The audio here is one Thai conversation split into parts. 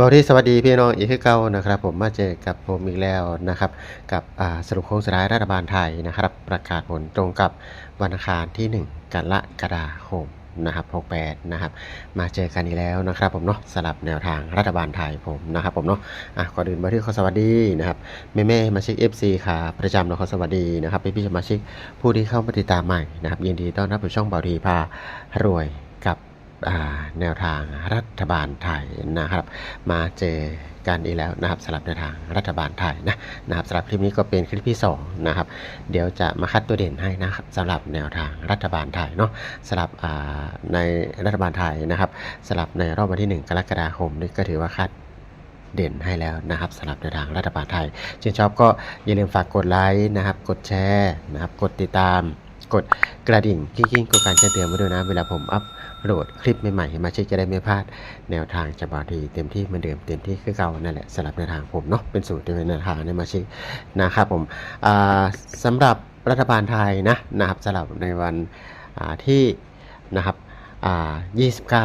บอดี้สวัสดีพี่น้องอีกคือเก่านะครับผมมาเจอกับผมอีกแล้วนะครับ กับสรุปโค้งสุดท้ายรัฐบาลไทยนะครับ ประกาศผลตรงกับวันอังคารที่ 1กันละกระดาคมนะครับ68นะครับ มาเจอกันอีกแล้วนะครับผมเนาะสลับแนวทางรัฐบาลไทยผมนะครับผมเนาะอะก่อนอื่นบอดี้ขอสวัสดีนะครับแม่แม่มาชิก FC ค่ะประจำเราขอสวัสดีนะครับพี่พี่สมาชิกผู้ที่เข้ามาติดตามใหม่นะครับยินดีต้อนรับสู่ช่องเบาดีพารวยกับ แนวทางรัฐบาลไทยนะครับ มาเจอกันอีกแล้วนะครับสำหรับแนวทางรัฐบาลไทยนะนะครับสำหรับคลิปนี้ก็เป็นคลิปที่สองนะครับเดี๋ยวจะมาคัดตัวเด่นให้นะครับสำหรับแนวทางรัฐบาลไทยเนาะสำหรับในรัฐบาลไทยนะครับสำหรับในรอบวันที่ 1 กรกฎาคมนี่ก็ถือว่าคัดเด่นให้แล้วนะครับสำหรับแนวทางรัฐบาลไทยชื่นชอบก็อย่าลืมฝากกดไลค์นะครับ กดแชร์นะครับ กดติดตาม กดกระดิ่งกิ้งๆกดการแจ้งเตือนไว้ด้วยนะ เวลาผมอัพ โหลดคลิปใหม่ๆมาเช็คจะได้ไม่พลาดแนวทางจะบาดีเต็มที่เหมือนเดิมเต็มที่คือเก่านั่นแหละสำหรับแนวทางผมเนาะเป็นสูตรเป็นแนวทางในมาเช็คนะครับผมอ่าสำหรับรัฐบาลไทยนะนะครับสำหรับในวันที่นะครับ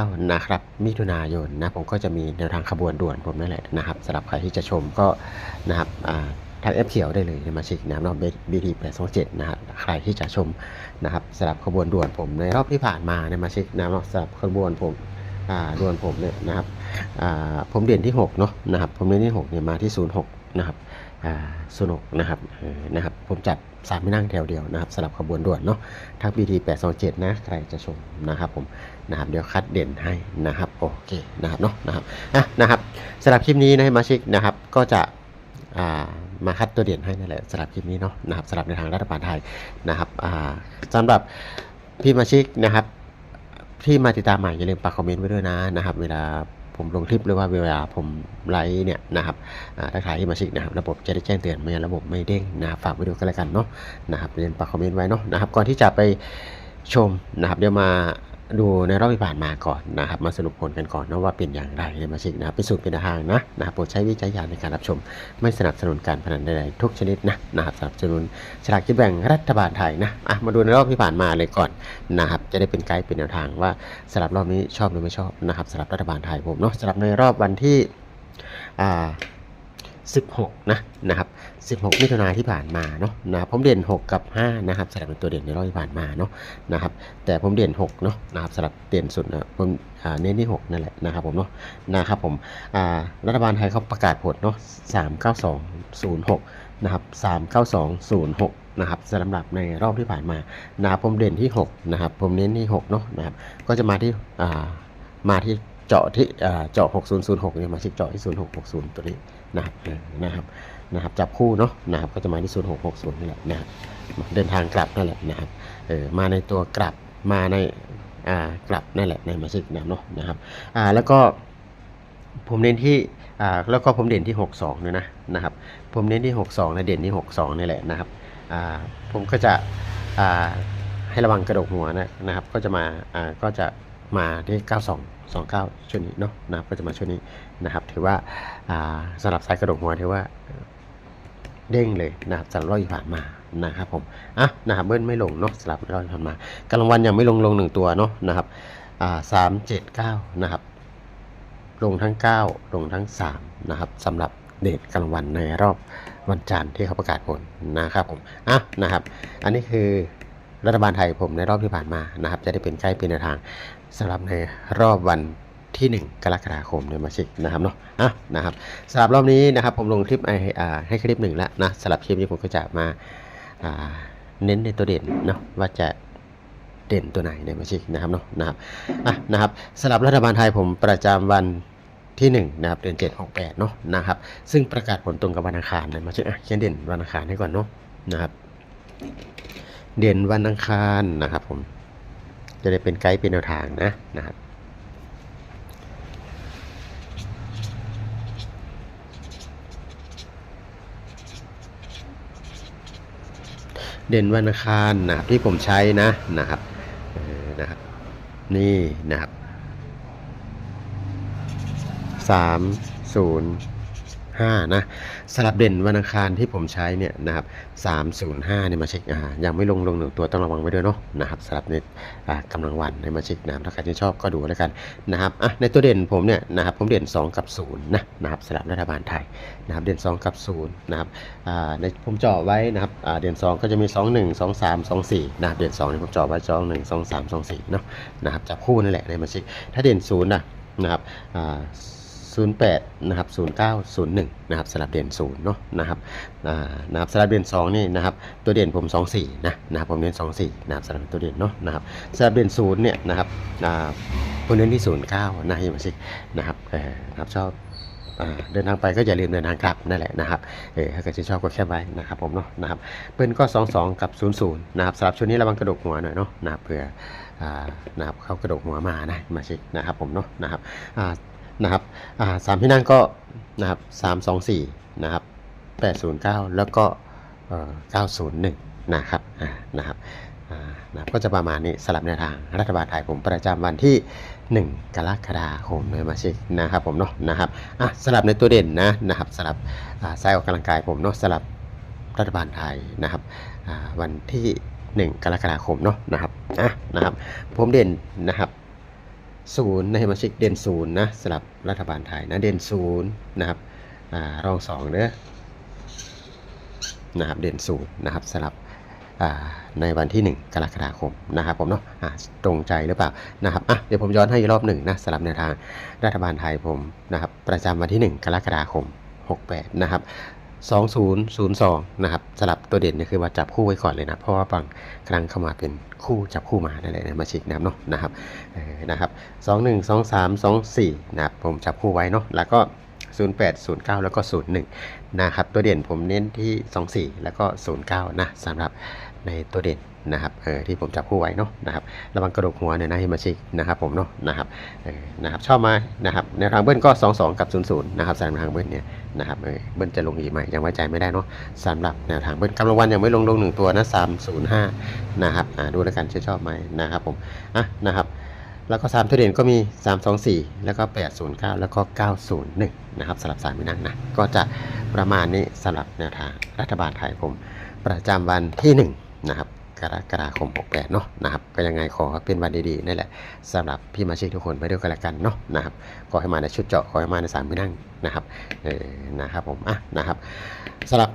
29 นะครับ มิถุนายนนะ ผมก็จะมีแนวทางขบวนด่วนผมนั่นแหละนะครับสำหรับใครที่จะชมก็นะครับ ทางแอปเขียวได้เลยมาช็คนะครับเนาะบีทีแปดสองเจ็ดนะครับใครที่จะชมนะครับสำหรับขบวนด่วนผมในรอบที่ผ่านมาเนี่ยมาช็คนะครับสำหรับขบวนผมอ่าด่วนผมเนี่ยนะครับอ่าผมเด่นที่6เนาะนะครับผมเด่นที่6เนี่ยมาที่ 06นะครับอ่าศูนย์หกนะครับนะครับผมจัดสามไม่นั่งแถวเดียวนะครับสำหรับขบวนด่วนเนาะทัก BT 827นะใครจะชมนะครับผมนะครับเดี๋ยวคัดเด่นให้นะครับโอเคนะครับเนาะนะครับอะนะครับสำหรับคลิปนี้นะมาช็คนะครับก็จะ มาคัดตัวเด่นให้นั่นแหละสำหรับคลิปนี้เนาะนะครับสำหรับในทางรัฐบาลไทยนะครับอ่าสำหรับพี่มาชิกนะครับที่มาติดตามใหม่อย่าลืมปักคอมเมนต์ไว้ด้วยนะนะครับ เวลาผมลงคลิปหรือว่าเวลาผมไลฟ์เนี่ยนะครับถ้าใครที่มาชิกนะครับระบบจะได้แจ้งเตือนไม่งั้นระบบไม่เด้งนะครับฝากไว้ดูกันแล้วกันเนาะนะครับอย่าลืมปักคอมเมนต์ไว้เนาะนะครับก่อนที่จะไปชมนะครับเดี๋ยวมา ดูในรอบที่ผ่านมาก่อนนะครับ มาสรุปผลกันก่อนนะว่าเป็นอย่างไรในมาชิกนะเป็นสูตรเป็นแนวทางนะนะครับโปรดใช้วิจารณญาณในการรับชม ไม่สนับสนุนการพนันใดๆทุกชนิดนะนะครับสนับสนุนฉลากกินแบ่งรัฐบาลไทยนะอะมาดูในรอบที่ผ่านมาเลยก่อนนะครับ จะได้เป็นไกด์เป็นแนวทางว่าสลับรอบนี้ชอบหรือไม่ชอบนะครับสลับรัฐบาลไทยผมเนาะสลับในรอบวันที่อ่า 16 นะนะครับ16 มิถุนาที่ผ่านมาเนาะนะครับผมเด่น 6 กับ 5 นะครับสลับเป็นตัวเด่นในรอบที่ผ่านมาเนาะนะครับแต่ผมเด่น 6 เนาะนะครับสลับเด่นสุดนะผมเน้นที่ 6 นั่นแหละนะครับผมเนาะนะครับผมรัฐบาลไทยเขาประกาศผลเนาะ39206 นะครับ 39206นะครับสำหรับในรอบที่ผ่านมานะครับผมเด่นที่ 6 นะครับ ผมเน้นที่ 6 เนาะนะครับ ก็จะมาที่อ่ามาที่ จาะที่เจาะ 6006 เนี่ยมาที่เจาะที่ 0660 ตัวนี้นะครับนะครับนะครับจับคู่เนาะนะครับก็จะมาที่ 0660 นี่แหละนะครับเดินทางกลับนั่นแหละนะครับเออมาในตัวกลับมาในอ่ากลับนั่นแหละในมาชิกนะเนาะนะครับอ่าแล้วก็ผมเน้นที่อ่าแล้วก็ผมเด่นที่ 62เนี่ยนะนะครับผมเน้นที่ 62และเด่นที่ 62นี่แหละนะครับอ่าผมก็จะอ่าให้ระวังกระดกหัวนะนะครับ ก็จะมาอ่าก็จะ มาที่ 92 29 ชุดนี้เนาะนะครับก็จะมาชุดนี้นะครับถือว่าสำหรับสายกระดกหัวถือว่าเด้งเลยนะครับสำหรับรอบที่ผ่านมานะครับผมอะนะครับเบิ้ลไม่ลงเนาะสำหรับรอบที่ผ่านมากลางวันยังไม่ลงลงหนึ่งตัวเนาะนะครับอ่าสามเจ็ดเก้านะครับ ลงทั้ง 9 ลงทั้ง 3 นะครับสำหรับเดทกลางวันในรอบวันจันทร์ที่เขาประกาศผลนะครับผมอะนะครับ อันนี้คือ รัฐบาลไทยผมในรอบที่ผ่านมานะครับ จะได้เป็นใกล้เป็นแนวทางสำหรับในรอบวันที่ 1 กรกฎาคมในมาชิกนะครับเนาะอะนะครับสำหรับรอบนี้นะครับผมลงคลิปไอ่าให้คลิปหนึ่งแล้วนะสำหรับคลิปนี้ผมก็จะมาอ่าเน้นในตัวเด่นเนาะว่าจะเด่นตัวไหนในมาชิกนะครับเนาะนะครับอะนะครับสำหรับรัฐบาลไทยผมประจำวันที่1นะครับเดือน7 6 8เนาะนะครับ ซึ่งประกาศผลตรงกับวันอังคารนะมาช็คอะเขียนเด่นวันอังคารให้ก่อนเนาะนะครับ เด่นวันอังคารนะครับผม จะได้เป็นไกด์เป็นแนวทางนะนะครับเด่นวันอังคารนะครับที่ผมใช้นะนะครับนะครับ นี่นะครับสามศูนย์ 5 นะสลับเด่นวันอังคารที่ผมใช้เนี่ยนะครับ305เนี่ยมาเช็คอ่ายังไม่ลงลงหนึ่งตัวต้องระวังไว้ด้วยเนาะนะครับสลับในอ่ากำลังวันให้มาเช็คนะถ้าใครที่ชอบก็ดูแล้วกันนะครับอะในตัวเด่นผมเนี่ยนะครับผมเด่น 2 กับ0นะนะครับสลับรัฐบาลไทยนะครับเด่น 2 กับ0นะครับอ่าในผมจาะไว้นะครับอ่าเด่น 2 ก็จะมี 2 1 2 3 2 4นะครับเด่น2เนี่ยผมจาะไว้2 1 2 3 2 4เนาะนะครับจับคู่นั่นแหละในมาเช็คถ้าเด่น0นะนะครับอ่า 08 นะครับ 09 01 นะครับสลับเด่น0เนาะนะครับอ่านะครับสลับเด่น2นี่นะครับตัวเด่นผม 24 นะนะครับผมเน้น24 นะครับสลับตัวเด่นเนาะนะครับสลับเด่น0เนี่ยนะครับอ่าผมเน้นที่ 09 นะยังมาสินะครับเออนะครับชอบเดินทางไปก็อย่าลืมเดินทางกลับนั่นแหละนะครับ เออถ้าเกิดชื่นชอบก็แค่ไว้นะครับผมเนาะนะครับ เปิ้ลก็ 22 กับ 00 นะครับสลับชุดนี้ระวังกระดกหัวหน่อยเนาะนะครับเผื่อนะครับเข้ากระดกหัวมานะมาสินะครับผมเนาะนะครับอ่า นะครับอ่าสามที่นั่งก็นะครับสามสองสี่นะครับแปดศูนย์เก้าแล้วก็เก้าศูนย์หนึ่งนะครับอ่านะครับอ่านะก็จะประมาณนี้สลับแนวทางรัฐบาลไทยผมประจำวันที่ 1 กรกฎาคมเลยมาชิกนะครับผมเนาะนะครับอะสลับในตัวเด่นนะนะครับสลับอ่าสายออกกำลังกายผมเนาะสลับรัฐบาลไทยนะครับวันที่ 1 กรกฎาคมเนาะนะครับอะนะครับผมเด่นนะครับ ศูนย์ในมาชิกเด่นศูนย์นะสำหรับรัฐบาลไทยนะเด่นศูนย์นะครับอ่ารองสองเด้อนะครับเด่นศูนย์นะครับสำหรับอ่าในวันที่ 1 กรกฎาคมนะครับผมเนาะอ่าตรงใจหรือเปล่านะครับอะเดี๋ยวผมย้อนให้อีกรอบหนึ่งนะสำหรับแนวทางรัฐบาลไทยผมนะครับประจำวันที่ 1 กรกฎาคม 68 นะครับ 2002 นะครับสลับตัวเด่นเนี่ยคือว่าจับคู่ไว้ก่อนเลยนะ เพราะว่าบางครั้งเข้ามาเป็นคู่จับคู่มานั่นแหละนะมาชิกน้ำเนาะนะครับนะครับ 21 23 24 นะครับผมจับคู่ไว้เนาะแล้วก็ 08 09 แล้วก็ 01 นะครับ ตัวเด่นผมเน้นที่ 24 แล้วก็ 09 นะสำหรับในตัวเด่น นะครับเออที่ผมจับคู่ไว้เนาะนะครับระวังกระดูกหัวเนี่ยนะฮิมาชิกนะครับผมเนาะนะครับเออนะครับชอบไหมนะครับแนวทางเบิ้ลก็ 22 กับ 00นะครับสำหรับทางเบิ้ลเนี่ยนะครับเออเบิ้ลจะลงอีกไหมยังไว้ใจไม่ได้เนาะสำหรับแนวทางเบิ้ลกำลังวันยังไม่ลงลงหนึ่งตัวนะ305นะครับอ่าดูแล้วกันชอบไหมนะครับผมอะนะครับแล้วก็3ตัวเด่นก็มี 3 2 4 แล้วก็ 809 แล้วก็ 901 นะครับสลับสามไม่นั่งนะ ก็จะประมาณนี้สำหรับแนวทางรัฐบาลไทยผม ประจำวันที่ 1 นะครับ กรกฎาคม 68 เนาะนะครับก็ยังไงขอเป็นวันดีๆนั่นแหละสำหรับพี่มาชิกทุกคนไปด้วยกันละกันเนาะนะครับขอให้มาในชุดเจาะขอให้มาในสามไม่นั่งนะครับเออนะครับผมอะนะครับสำหรับ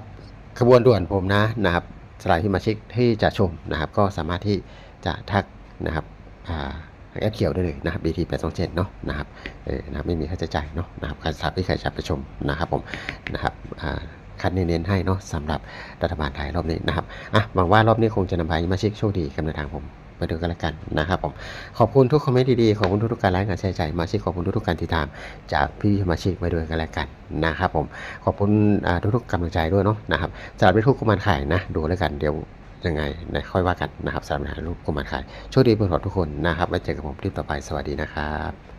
ขบวนด่วนผมนะนะครับสำหรับพี่มาชิกที่จะชมนะครับก็สามารถที่จะทักนะครับอ่าแอปเขียวได้เลยนะครับ BT 827เนาะนะครับเออนะครับไม่มีค่าใช้จ่ายเนาะนะครับใครทราบที่ใครจะไปชมนะครับผมนะครับอ่า คัดเน้นๆให้เนาะสำหรับรัฐบาลไทยรอบนี้นะครับอะหวังว่ารอบนี้คงจะนำพามาชิกโชคดีกับในทางผมไปดูกันแล้วกันนะครับผมขอบคุณทุกคอมเมนต์ดีๆขอบคุณทุกๆการไลค์การแชร์ใจมาชิกขอบคุณทุกๆการติดตาม จากพี่มาชิกไปด้วยกันแล้วกันนะครับผมขอบคุณทุกๆกำลังใจด้วยเนาะนะครับสำหรับทุกกุมารขายนะดูแล้วกันเดี๋ยวยังไงนะค่อยว่ากันนะครับสำหรับปัญหาลูกกุมารขายโชคดีเพื่อนๆทุกคนนะครับไว้เจอกับผมคลิปต่อไปสวัสดีนะครับ